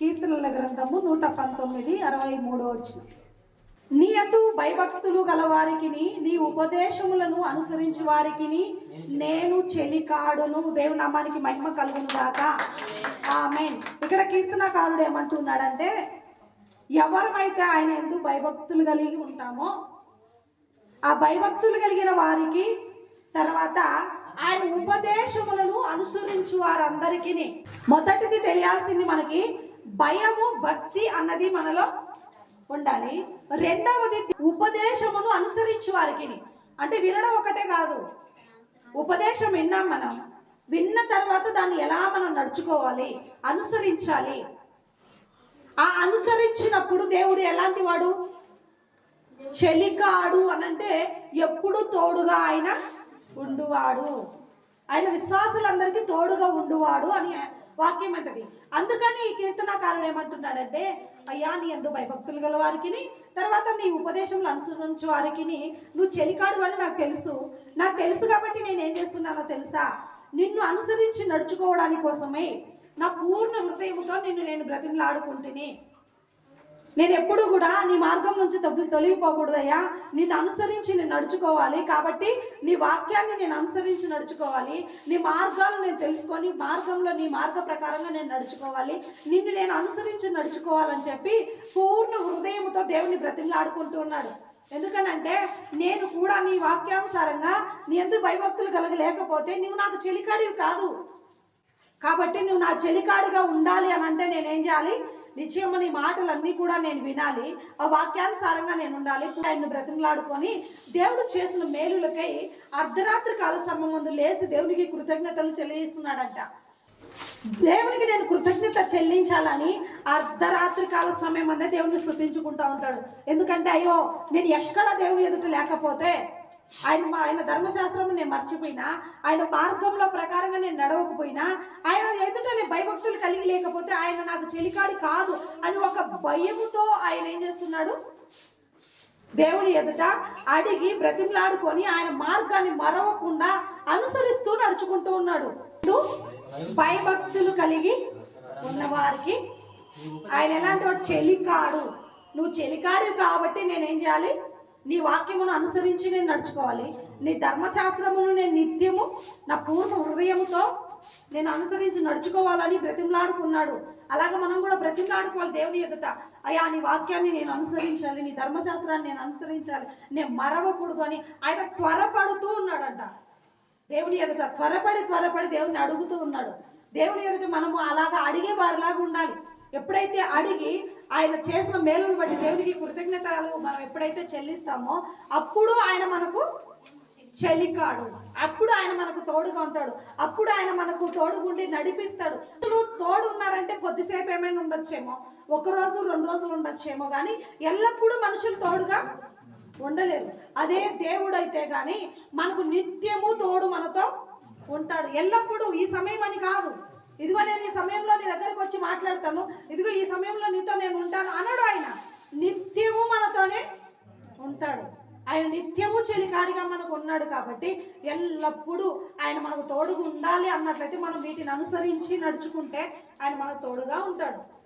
కీర్తనల గ్రంథము నూట పంతొమ్మిది అరవై మూడో వచ్చిన నీ అందు భయభక్తులు గల నీ ఉపదేశములను అనుసరించి వారికి నేను చెలికాడును దేవుని నామానికి మహిమ కలుగును గాక. ఆమె ఇక్కడ కీర్తనకారుడు ఏమంటున్నాడంటే ఎవరమైతే ఆయన ఎందు భయభక్తులు కలిగి ఉంటామో ఆ భయభక్తులు కలిగిన వారికి తర్వాత ఆయన ఉపదేశములను అనుసరించు వారందరికీ మొదటిది తెలియాల్సింది మనకి భయము భక్తి అన్నది మనలో ఉండాలి. రెండవది ఉపదేశమును అనుసరించి వారికి అంటే వినడం ఒకటే కాదు. ఉపదేశం విన్నాం మనం. విన్న తర్వాత దాన్ని ఎలా మనం నడుచుకోవాలి? అనుసరించాలి. ఆ అనుసరించినప్పుడు దేవుడు ఎలాంటి వాడు? చెలికాడు అనంటే ఎప్పుడు తోడుగా ఆయన ఉండువాడు. ఆయన విశ్వాసులందరికీ తోడుగా ఉండువాడు అని వాక్యం అంటది. అందుకని ఈ కీర్తనకారుడు ఏమంటున్నాడంటే అయ్యా నీ ఎందు భయభక్తులు గల వారికి తర్వాత నీ ఉపదేశంలో అనుసరించే వారికి నువ్వు చెలికాడు అని నాకు తెలుసు. నాకు తెలుసు కాబట్టి నేను ఏం చేస్తున్నానో తెలుసా? నిన్ను అనుసరించి నడుచుకోవడానికి కోసమే నా పూర్ణ హృదయంతో నిన్ను నేను బ్రతిమలాడుకుంటుని నేను ఎప్పుడు కూడా నీ మార్గం నుంచి తప్పులు తొలగిపోకూడదయ్యా నిన్ను అనుసరించి నేను నడుచుకోవాలి కాబట్టి నీ వాక్యాన్ని నేను అనుసరించి నడుచుకోవాలి. నీ మార్గాలు నేను తెలుసుకొని మార్గంలో నీ మార్గ ప్రకారంగా నేను నడుచుకోవాలి. నిన్ను నేను అనుసరించి నడుచుకోవాలని చెప్పి పూర్ణ హృదయంతో దేవుని బ్రతిమలాడుకుంటూ ఉన్నాడు. ఎందుకనంటే నేను కూడా నీ వాక్యానుసారంగా నీ ఎందుకు భయభక్తులు కలగలేకపోతే నువ్వు నాకు చెలికాడివి కాదు. కాబట్టి నువ్వు నా చెలికాడుగా ఉండాలి అని అంటే నేనేం చేయాలి? నిశ్చయము నీ మాటలన్నీ కూడా నేను వినాలి. ఆ వాక్యానుసారంగా నేను ఉండాలి. ఆయన్ను బ్రతిమలాడుకొని దేవుడు చేసిన మేలులకై అర్ధరాత్రి కాల సమయం ముందు లేచి దేవునికి కృతజ్ఞతలు చెల్లిస్తున్నాడంట దేవునికి నేను కృతజ్ఞత చెల్లించాలని అర్ధరాత్రి కాల సమయం అందే దేవుని స్థుతించుకుంటా ఉంటాడు. ఎందుకంటే అయ్యో నేను ఎక్కడ దేవుని ఎదుట లేకపోతే ఆయన మా- ఆయన ధర్మశాస్త్రం నేను మర్చిపోయినా ఆయన మార్గంలో ప్రకారంగా నేను నడవకపోయినా ఆయన ఎదుట నేను భయభక్తులు కలిగి లేకపోతే ఆయన నాకు చెలికాడి కాదు అని ఒక భయముతో ఆయన ఏం చేస్తున్నాడు? దేవుని ఎదుట అడిగి బ్రతిమలాడుకొని ఆయన మార్గాన్ని మరవకుండా అనుసరిస్తూ నడుచుకుంటూ ఉన్నాడు. భయభక్తులు కలిగి ఉన్నవారికి ఆయన ఎలాంటి వాడు చెలికాడు? నువ్వు చెలికాడు కాబట్టి నేనేం చేయాలి? నీ వాక్యమును అనుసరించి నేను నడుచుకోవాలి. నీ ధర్మశాస్త్రమును నేను నిత్యము నా పూర్ణ హృదయముతో నేను అనుసరించి నడుచుకోవాలని బ్రతిమలాడుకున్నాడు. అలాగే మనం కూడా బ్రతిమలాడుకోవాలి దేవుని ఎదుట. అయ్యా నీ వాక్యాన్ని నేను అనుసరించాలి నీ ధర్మశాస్త్రాన్ని నేను అనుసరించాలి. నేను మరవకూడదు అని ఆయన త్వరపడుతూ ఉన్నాడంట. దేవుని ఎదుట త్వరపడి త్వరపడి దేవుని అడుగుతూ ఉన్నాడు. దేవుని ఎదుట మనము అలాగా అడిగే వారిలాగా ఉండాలి. ఎప్పుడైతే అడిగి ఆయన చేసిన మేలును బట్టి దేవునికి కృతజ్ఞతలు మనం ఎప్పుడైతే చెల్లిస్తామో అప్పుడు ఆయన మనకు చెలికాడు. అప్పుడు ఆయన మనకు తోడుగా ఉంటాడు. అప్పుడు ఆయన మనకు తోడుగుండి నడిపిస్తాడు. ఇప్పుడు తోడు ఉన్నారంటే కొద్దిసేపు ఏమైనా ఉండొచ్చేమో. ఒక రోజు రెండు రోజులు ఉండొచ్చేమో కానీ ఎల్లప్పుడూ మనుషులు తోడుగా ఉండలేదు. అదే దేవుడు అయితే మనకు నిత్యము తోడు మనతో ఉంటాడు. ఎల్లప్పుడూ ఈ సమయం అని కాదు. ఇదిగో నేను ఈ సమయంలో నీ దగ్గరికి వచ్చి మాట్లాడతాను. ఇదిగో ఈ సమయంలో నీతో నేను ఉంటాను అనడు ఆయన. నిత్యము మనతోనే ఉంటాడు. ఆయన నిత్యము చెలికాడిగా మనకు ఉన్నాడు కాబట్టి ఎల్లప్పుడూ ఆయన మనకు తోడుగా ఉండాలి అన్నట్లయితే మనం వీటిని అనుసరించి నడుచుకుంటే ఆయన మనకు తోడుగా ఉంటాడు.